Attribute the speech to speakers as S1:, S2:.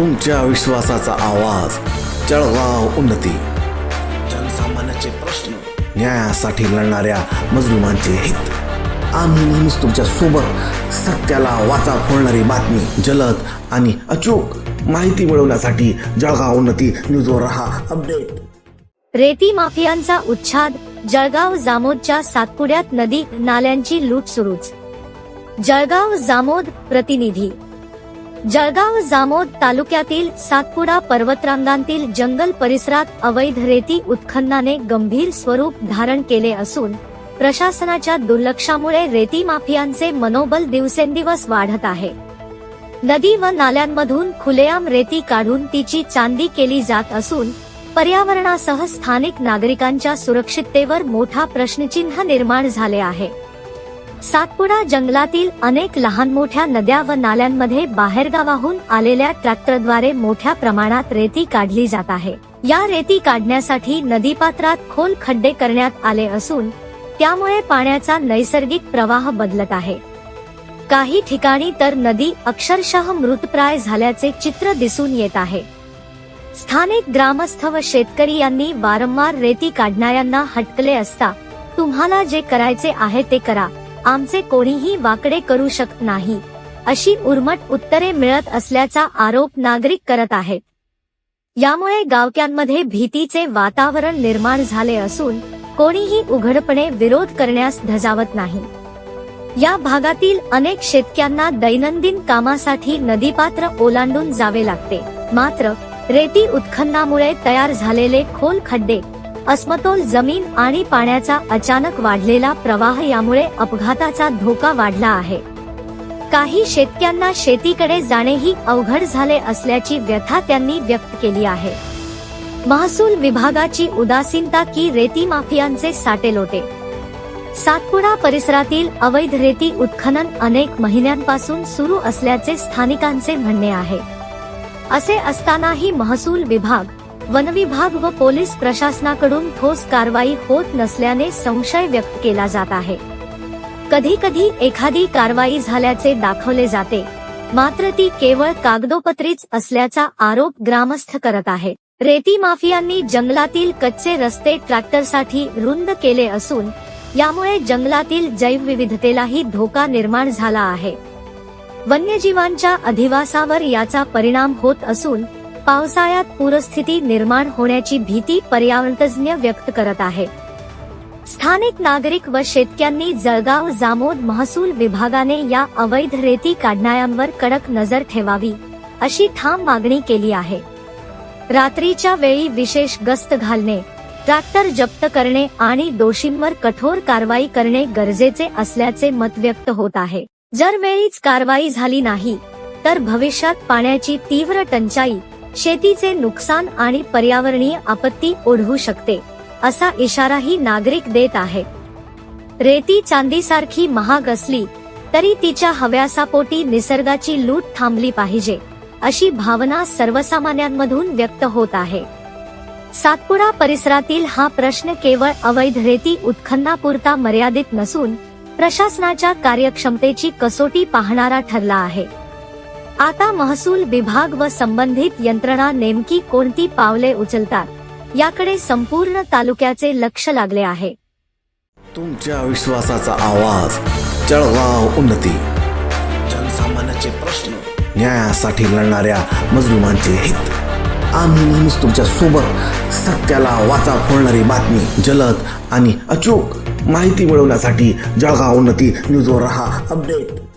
S1: तुमच्या विश्वासाचा आवाज जळगाव उन्नती. जनसामान्याचे प्रश्न न्यायासाठी लढणाऱ्या मजलुमांचे हित. आम्ही नेहमीच तुमच्यासोबत सत्याला वाचा फोडणारी बातमी जलद आणि अचूक माहिती मिळवण्यासाठी जळगाव उन्नती न्यूजवर रहा अपडेट.
S2: रेती माफियांचा उच्छाद जळगाव जामोदच्या सातपुड्यात नदी नाल्यांची लूट सुरूच. जळगाव जामोद प्रतिनिधी जळगाव जामोद तालुक्यातील सातपुडा पर्वतरांगांतील जंगल परिसरात अवैध रेती उत्खननाने गंभीर स्वरूप धारण केले असून प्रशासनाच्या दुर्लक्षामुळे रेती माफियांचे मनोबल दिवसेंदिवस वाढत आहे. नदी व नाल्यांमधून खुलेआम रेती काढून तिची चांदी केली जात असून पर्यावरणासह स्थानिक नागरिकांच्या सुरक्षिततेवर मोठा प्रश्नचिन्ह निर्माण झाले आहे. सातपुडा जंगलातील अनेक लहान मोठ्या नद्या व नाल्यांमध्ये बाहेरगावाहून आलेल्या ट्रॅक्टरद्वारे मोठ्या प्रमाणात रेती काढली जात आहे. या रेती काढण्यासाठी नदीपात्रात खोल खड्डे करण्यात आले असून त्यामुळे पाण्याचा नैसर्गिक प्रवाह बदलत आहे. काही ठिकाणी तर नदी अक्षरशः मृतप्राय झाल्याचे चित्र दिसून येत आहे. स्थानिक ग्रामस्थ व शेतकरी यांनी वारंवार रेती काढणाऱ्यांना हटकले असता तुम्हाला जे करायचे आहे ते करा. आमचे कोणीही वाकडे करू शकत नाही. अशी उर्मट उत्तरे मिळत असल्याचा आरोप नागरिक करत आहेत. यामुळे गावक्यांमध्ये भीतीचे वातावरण निर्माण झाले असून कोणीही उघडपणे विरोध करण्यास धजावत नाही. या भागातील अनेक शेतक्यांना दैनंदिन कामासाठी नदीपात्र ओलांडून जावे लागते. मात्र रेती उत्खननामुळे तयार झालेले खोल खड्डे अस्मतोल जमीन आणि पाण्याचा अचानक वाढलेला प्रवाह यामुळे अपघाताचा धोका वाढला आहे. काही शेतक्यांना शेतीकडे जाणेही अवघड झाले असल्याची व्यथा त्यांनी व्यक्त केली आहे. महसूल विभागाची उदासीनता की रेती माफियांचे साटेलोटे सातपुडा परिसरातील अवैध रेती उत्खनन अनेक महिन्यांपासून सुरू असल्याचे स्थानिकांचे म्हणणे आहे. असे असतानाही महसूल विभाग वनविभाग व पोलीस प्रशासनाकडून ठोस कारवाई होत नसल्याने संशय व्यक्त केला जात आहे. कधी कधी एखादी कारवाई झाल्याचे दाखवले जाते मात्र ती केवळ कागदोपत्रीच असल्याचा आरोप ग्रामस्थ करत आहे. रेती माफियांनी जंगलातील कच्चे रस्ते ट्रॅक्टरसाठी रुंद केले असून यामुळे जंगलातील जैवविविधतेलाही धोका निर्माण झाला आहे. वन्यजीवांच्या अधिवासावर याचा परिणाम होत असून पावसाळ्यात पूरस्थिती निर्माण होण्याची भीती पर्यावरणतज्ञ व्यक्त करत आहे. स्थानिक नागरिक व शेतकऱ्यांनी जळगाव जामोद महसूल विभागाने या अवैध रेती काढणाऱ्यांवर कडक नजर ठेवावी अशी ठाम मागणी केली आहे. रात्रीच्या वेळी विशेष गस्त घालणे ट्रॅक्टर जप्त करणे आणि दोषींवर कठोर कारवाई करणे गरजेचे असल्याचे मत व्यक्त होत आहे. जर वेळीच कारवाई झाली नाही तर भविष्यात पाण्याची तीव्र टंचाई शेतीचे नुकसान आणि पर्यावरणीय आपत्ती ओढवू शकते असा इशाराही नागरिक देत आहेत रेती चांदीसारखी महाग असली तरी तिच्या हव्यासापोटी निसर्गाची लूट थांबली पाहिजे अशी भावना सर्वसामान्यांमधून व्यक्त होत आहे. सातपुडा परिसरातील हा प्रश्न केवळ अवैध रेती उत्खननापुरता मर्यादित नसून प्रशासनाच्या कार्यक्षमतेची कसोटी पाहणारा ठरला आहे. आता महसूल विभाग व संबंधित यंत्रणा नेमकी कोणती पावले उचलतात याकडे संपूर्ण तालुक्याचे लक्ष लागले आहे.
S1: तुमच्या विश्वासाचा आवाज जळगाव उन्नती. जनसामान्याचे प्रश्न न्यायासाठी लढणाऱ्या मजलुमांचे हित. आम्ही नेहमीच तुमच्यासोबत सत्याला वाचा फोडणारी बातमी जलद आणि अचूक माहिती मिळवण्यासाठी जळगाव उन्नती न्यूजवर रहा अपडेट.